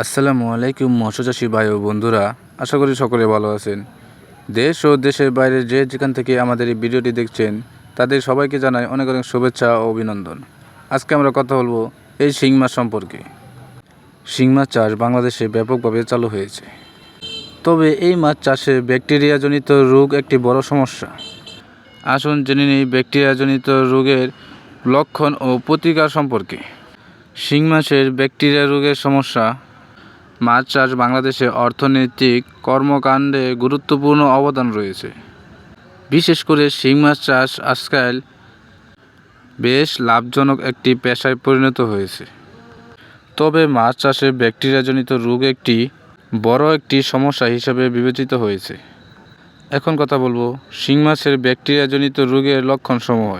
আসসালামু আলাইকুম মৎস্যচাষী ভাই ও বন্ধুরা, আশা করি সকলে ভালো আছেন। দেশ ও দেশের বাইরে যে যেখান থেকে আমাদের এই ভিডিওটি দেখছেন, তাদের সবাইকে জানাই অনেক অনেক শুভেচ্ছা ও অভিনন্দন। আজকে আমরা কথা বলব এই শিং মাছ সম্পর্কে। শিং মাছ চাষ বাংলাদেশে ব্যাপকভাবে চালু হয়েছে। তবে এই মাছ চাষে ব্যাকটেরিয়াজনিত রোগ একটি বড় সমস্যা। আসুন জেনে নিই ব্যাকটেরিয়াজনিত রোগের লক্ষণ ও প্রতিকার সম্পর্কে। শিং মাছের ব্যাকটেরিয়া রোগের সমস্যা মাছ চাষ বাংলাদেশে অর্থনৈতিক কর্মকাণ্ডে গুরুত্বপূর্ণ অবদান রয়েছে। বিশেষ করে শিং মাছ চাষ আজকাল বেশ লাভজনক একটি পেশায় পরিণত হয়েছে। তবে মাছ চাষে ব্যাকটেরিয়াজনিত রোগ একটি বড় একটি সমস্যা হিসেবে বিবেচিত হয়েছে। এখন কথা বলব শিং মাছের ব্যাকটেরিয়াজনিত রোগের লক্ষণ লক্ষণসমূহ।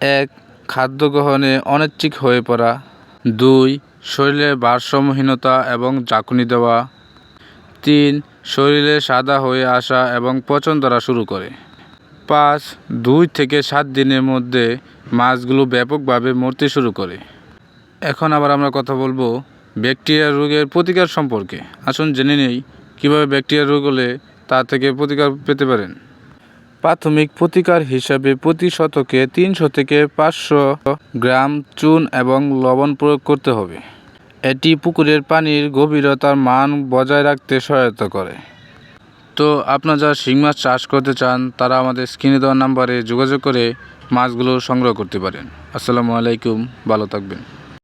এক, খাদ্য গ্রহণে অনিচ্ছিক হয়ে পড়া। দুই শরীরে ভারসাম্যহীনতা এবং ঝাঁকুনি দেওয়া। তিন, শরীরে সাদা হয়ে আসা এবং পচন ধরা শুরু করে। পাঁচ, দুই থেকে সাত দিনের মধ্যে মাছগুলো ব্যাপকভাবে মরতে শুরু করে। এখন আবার আমরা কথা বলব ব্যাকটেরিয়া রোগের প্রতিকার সম্পর্কে। আসুন জেনে নেই কীভাবে ব্যাকটেরিয়া রোগ হলে তা থেকে প্রতিকার পেতে পারেন। প্রাথমিক প্রতিকার হিসাবে প্রতি শতকে তিনশো থেকে পাঁচশো গ্রাম চুন এবং লবণ প্রয়োগ করতে হবে। এটি পুকুরের পানির গভীরতার মান বজায় রাখতে সহায়তা করে। তো আপনারা যারা শিং মাছ চাষ করতে চান, তারা আমাদের স্ক্রিনে দেওয়া নাম্বারে যোগাযোগ করে মাছগুলো সংগ্রহ করতে পারেন। আসসালামু আলাইকুম, ভালো থাকবেন।